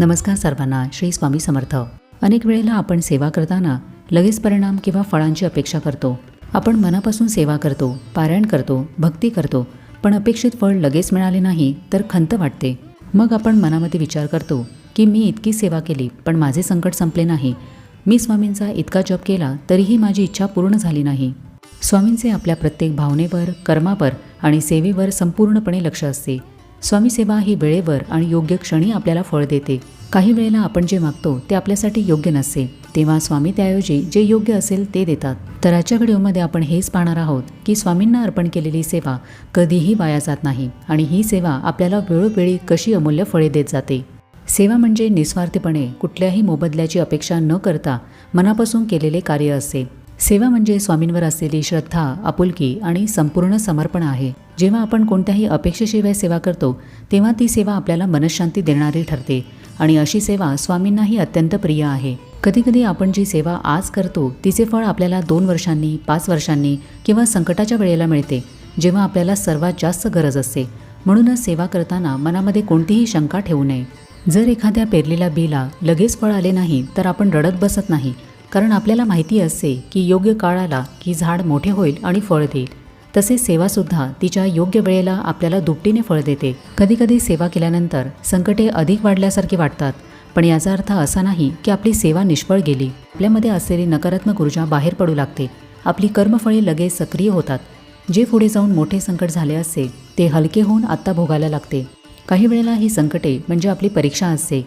नमस्कार सर्वांना श्री स्वामी समर्थ. अनेक वेळेला आपण सेवा करताना लगेच परिणाम किंवा फळांची अपेक्षा करतो. आपण मनापासून सेवा करतो पारायण करतो भक्ती करतो पण अपेक्षित फळ लगेच मिळाले नाही तर खंत वाटते. मग आपण मनामध्ये विचार करतो की मी इतकी सेवा केली पण माझे संकट संपले नाही. मी स्वामींचा इतका जप केला तरीही माझी इच्छा पूर्ण झाली नाही. स्वामींचे आपल्या प्रत्येक भावनेवर कर्मावर आणि सेवेवर संपूर्णपणे लक्ष असते. स्वामी सेवा ही वेळेवर आणि योग्य क्षणी आपल्याला फळ देते. काही वेळेला आपण जे मागतो ते आपल्यासाठी योग्य नसते. तेव्हा स्वामी त्याऐवजी जे योग्य असेल ते देतात. तर आजच्या व्हिडिओमध्ये आपण हेच पाहणार आहोत की स्वामींना अर्पण केलेली सेवा कधीही वाया जात नाही आणि ही सेवा आपल्याला वेळोवेळी कशी अमूल्य फळे देत जाते. सेवा म्हणजे निस्वार्थीपणे कुठल्याही मोबदल्याची अपेक्षा न करता मनापासून केलेले कार्य असते. सेवा म्हणजे स्वामींवर असलेली श्रद्धा आपुलकी आणि संपूर्ण समर्पण आहे. जेव्हा आपण कोणत्याही अपेक्षेशिवाय सेवा करतो तेव्हा ती सेवा आपल्याला मनशांती देणारी ठरते. आणि अशी सेवा स्वामींनाही अत्यंत प्रिय आहे. कधीकधी आपण जी सेवा आज करतो तिचे फळ आपल्याला दोन वर्षांनी पाच वर्षांनी किंवा संकटाच्या वेळेला मिळते जेव्हा आपल्याला सर्वात जास्त गरज असते. म्हणूनच सेवा करताना मनामध्ये कोणतीही शंका ठेवू नये. जर एखाद्या पेरलेल्या बीला लगेच फळ आले नाही तर आपण रडत बसत नाही कारण आपल्याला माहिती असते की योग्य काळ आला की झाड मोठे होईल आणि फळ देईल. तसेच सेवासुद्धा तिच्या योग्य वेळेला आपल्याला दुपटीने फळ देते. कधीकधी सेवा केल्यानंतर संकटे अधिक वाढल्यासारखी वाटतात पण याचा अर्थ असा नाही की आपली सेवा निष्फळ गेली. आपल्यामध्ये असलेली नकारात्मक ऊर्जा बाहेर पडू लागते. आपली कर्मफळे लगेच सक्रिय होतात. जे पुढे जाऊन मोठे संकट झाले असते ते हलके होऊन आत्ता भोगायला लागते. काही वेळेला ही संकटे म्हणजे आपली परीक्षा असते.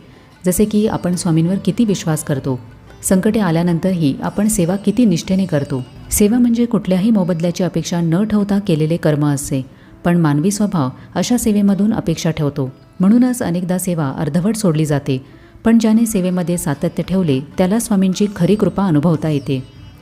जसे की आपण स्वामींवर किती विश्वास करतो. संकटे आल्यानंतरही आपण सेवा किती निष्ठेने करतो. सेवा म्हणजे कुठल्याही मोबदल्याची अपेक्षा न ठेवता केलेले कर्म असते पण मानवी स्वभाव अशा सेवेमधून अपेक्षा ठेवतो. म्हणूनच अनेकदा सेवा अर्धवट सोडली जाते. पण ज्याने सेवेमध्ये सातत्य ठेवले त्याला स्वामींची खरी कृपा अनुभवता येते.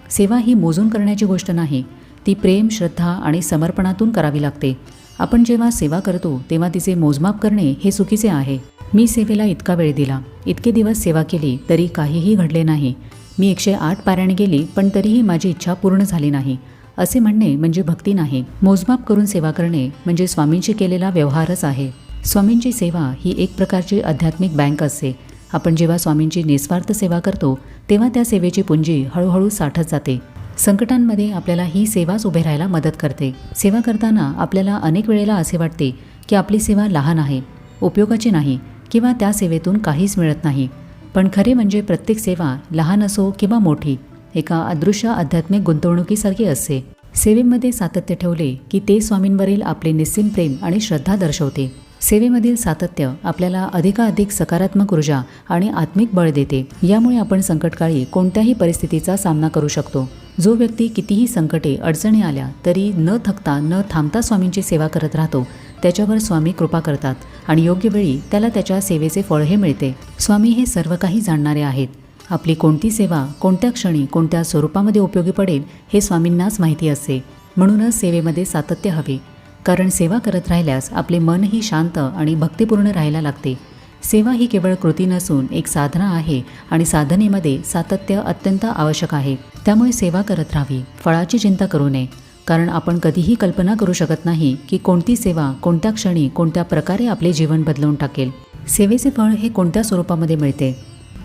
सेवा ही मोजून करण्याची गोष्ट नाही ती प्रेम श्रद्धा आणि समर्पणातून करावी लागते. आपण जेव्हा सेवा करतो तेव्हा तिचे मोजमाप करणे हे चुकीचे आहे. मी सेवेला इतका वेळ दिला इतके दिवस सेवा केली तरी काहीही घडले नाही. मी एकशे आठ पारायण गेली पण तरीही माझी इच्छा पूर्ण झाली नाही. असे म्हणणे म्हणजे भक्ती नाही. मोजमाप करून सेवा करणे म्हणजे स्वामींशी केलेला व्यवहारच आहे. स्वामींची सेवा ही एक प्रकारची आध्यात्मिक बँक असते. आपण जेव्हा स्वामींची निस्वार्थ सेवा करतो तेव्हा त्या सेवेची पुंजी हळूहळू साठत जाते. संकटांमध्ये आपल्याला ही सेवाच उभे राहायला मदत करते. सेवा करताना आपल्याला अनेक वेळेला असे वाटते की आपली सेवा लहान आहे उपयोगाची नाही किंवा त्या सेवेतून काहीच मिळत नाही. पण खरे म्हणजे प्रत्येक सेवा लहान असो किंवा मोठी एका अदृश्य आध्यात्मिक गुंतवणुकीसारखी असते. सेवेमध्ये सातत्य ठेवले की ते स्वामींवरील आपले निस्सीम प्रेम आणि श्रद्धा दर्शवते. सेवेमधील सातत्य आपल्याला अधिकाधिक सकारात्मक ऊर्जा आणि आत्मिक बळ देते. यामुळे आपण संकटकाळी कोणत्याही परिस्थितीचा सामना करू शकतो. जो व्यक्ती कितीही संकटे अडचणी आल्या तरी न थकता न थांबता स्वामींची सेवा करत राहतो. त्याच्यावर स्वामी कृपा करतात आणि योग्य वेळी त्याला त्याच्या सेवेचे फळही मिळते. स्वामी हे सर्व काही जाणणारे आहेत. आपली कोणती सेवा कोणत्या क्षणी कोणत्या स्वरूपामध्ये उपयोगी पडेल हे स्वामींनाच माहिती असते. म्हणूनच सेवेमध्ये सातत्य हवे. कारण सेवा करत राहिल्यास आपले मनही शांत आणि भक्तिपूर्ण राहायला लागते. सेवा ही केवळ कृती नसून एक साधना आहे आणि साधनेमध्ये सातत्य अत्यंत आवश्यक आहे. त्यामुळे सेवा करत राहावी. फळाची चिंता करू नये. कारण आपण कधीही कल्पना करू शकत नाही की कोणती सेवा कोणत्या क्षणी कोणत्या प्रकारे आपले जीवन बदलवून टाकेल. सेवेचे फळ हे कोणत्या स्वरूपामध्ये मिळते?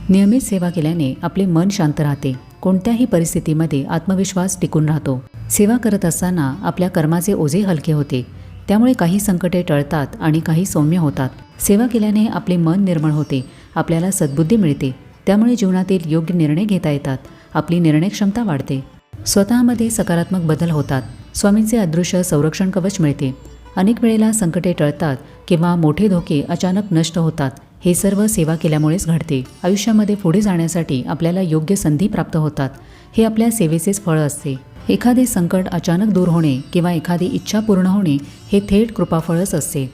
नियमित सेवा केल्याने आपले मन शांत राहते. कोणत्याही परिस्थितीमध्ये आत्मविश्वास टिकून राहतो. सेवा करत असताना आपल्या कर्माचे ओझे हलके होते. त्यामुळे काही संकटे टळतात आणि काही सौम्य होतात. सेवा केल्याने आपले मन निर्मळ होते. आपल्याला सद्बुद्धी मिळते. त्यामुळे जीवनातील योग्य निर्णय घेता येतात. आपली निर्णय क्षमता वाढते. स्वतःमध्ये सकारात्मक बदल होतात. स्वामींचे अदृश्य संरक्षण कवच मिळते. अनेक वेळेला संकटे टळतात किंवा मोठे धोके अचानक नष्ट होतात. हे सर्व सेवा केल्यामुळेच घडते. आयुष्यामध्ये पुढे जाण्यासाठी आपल्याला योग्य संधी प्राप्त होतात. हे आपल्या सेवेचेच फळ असते. एखादे संकट अचानक दूर होणे किंवा एखादी इच्छा पूर्ण होणे हे थेट कृपाफळच असते.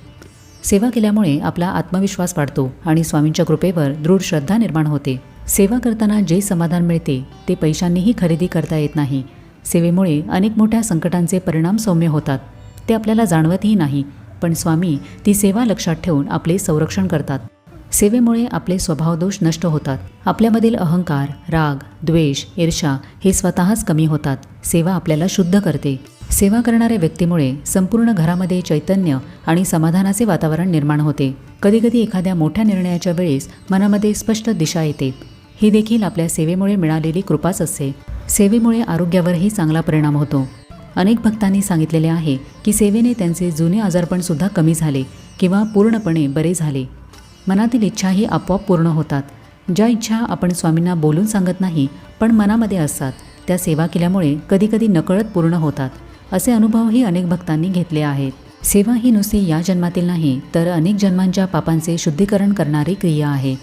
सेवा केल्यामुळे आपला आत्मविश्वास वाढतो आणि स्वामींच्या कृपेवर दृढ श्रद्धा निर्माण होते. सेवा करताना जे समाधान मिळते ते पैशांनीही खरेदी करता येत नाही. सेवेमुळे अनेक मोठ्या संकटांचे परिणाम सौम्य होतात. ते आपल्याला जाणवतही नाही पण स्वामी ती सेवा लक्षात ठेवून आपले संरक्षण करतात. सेवेमुळे आपले स्वभावदोष नष्ट होतात. आपल्यामधील अहंकार राग द्वेष ईर्षा हे स्वतःच कमी होतात. सेवा आपल्याला शुद्ध करते. सेवा करणाऱ्या व्यक्तीमुळे संपूर्ण घरामध्ये चैतन्य आणि समाधानाचे वातावरण निर्माण होते. कधीकधी एखाद्या मोठ्या निर्णयाच्या वेळेस मनामध्ये स्पष्ट दिशा येते. ही देखील आपल्या सेवेमुळे मिळालेली कृपाच असते. सेवेमुळे आरोग्यावरही चांगला परिणाम होतो. अनेक भक्तांनी सांगितलेले आहे की सेवेने त्यांचे जुने आजारपणसुद्धा कमी झाले किंवा पूर्णपणे बरे झाले. मनातील इच्छाही आपोआप पूर्ण होतात. ज्या इच्छा आपण स्वामींना बोलून सांगत नाही पण मनामध्ये असतात त्या सेवा केल्यामुळे कधीकधी नकळत पूर्ण होतात असे अनुभवही अनेक भक्तांनी घेतले आहेत. सेवा ही नुसती या जन्मातील नाही तर अनेक जन्मांच्या पापांचे शुद्धीकरण करणारी क्रिया आहे.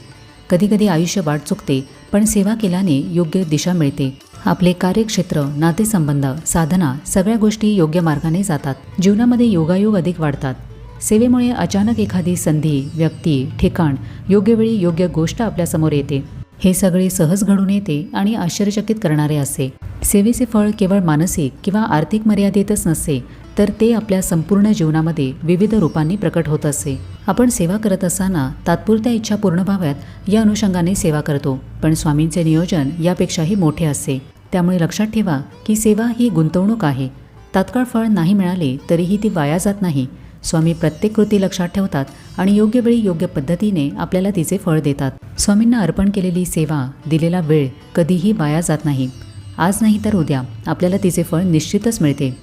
कधीकधी आयुष्य वाट चुकते पण सेवा केल्याने योग्य दिशा मिळते. आपले कार्यक्षेत्र नातेसंबंध साधना सगळ्या गोष्टी योग्य मार्गाने जातात. जीवनामध्ये योगायोग अधिक वाढतात. सेवेमुळे अचानक एखादी संधी व्यक्ती ठिकाण योग्य वेळी योग्य गोष्ट आपल्यासमोर येते. हे सगळे सहज घडून येते आणि आश्चर्यचकित करणारे असे. सेवेचे फळ केवळ मानसिक किंवा आर्थिक मर्यादेतच नसते तर ते आपल्या संपूर्ण जीवनामध्ये विविध रूपांनी प्रकट होत असे. आपण सेवा करत असताना तात्पुरत्या इच्छा पूर्ण व्हाव्यात या अनुषंगाने सेवा करतो पण स्वामींचे नियोजन यापेक्षाही मोठे असते त्यामुळे लक्षात ठेवा की सेवा ही गुंतवणूक आहे. तात्काळ फळ नाही मिळाले तरीही ती वाया जात नाही. स्वामी प्रत्येक कृती लक्षात ठेवतात आणि योग्य वेळी योग्य पद्धतीने आपल्याला तिचे फळ देतात. स्वामींना अर्पण केलेली सेवा दिलेला वेळ कधीही वाया जात नाही. आज नाही तर उद्या आपल्याला तिचे फळ निश्चितच मिळते.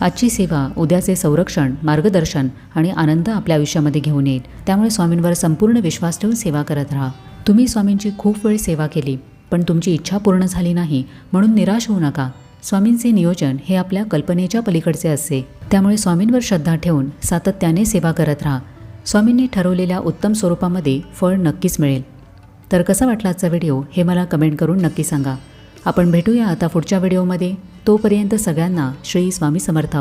आजची सेवा उद्याचे संरक्षण मार्गदर्शन आणि आनंद आपल्या आयुष्यामध्ये घेऊन येईल. त्यामुळे स्वामींवर संपूर्ण विश्वास ठेवून सेवा करत राहा. तुम्ही स्वामींची खूप वेळ सेवा केली पण तुमची इच्छा पूर्ण झाली नाही म्हणून निराश होऊ नका. स्वामींचे नियोजन हे आपल्या कल्पनेच्या पलीकडचे असते त्यामुळे स्वामींवर श्रद्धा ठेवून सातत्याने सेवा करत राहा. स्वामींनी ठरवलेल्या उत्तम स्वरूपामध्ये फळ नक्कीच मिळेल. तर कसा वाटला आजचा व्हिडिओ हे मला कमेंट करून नक्की सांगा. आपण भेटूया आता पुढच्या व्हिडिओमध्ये. तोपर्यंत सगळ्यांना श्री स्वामी समर्थ.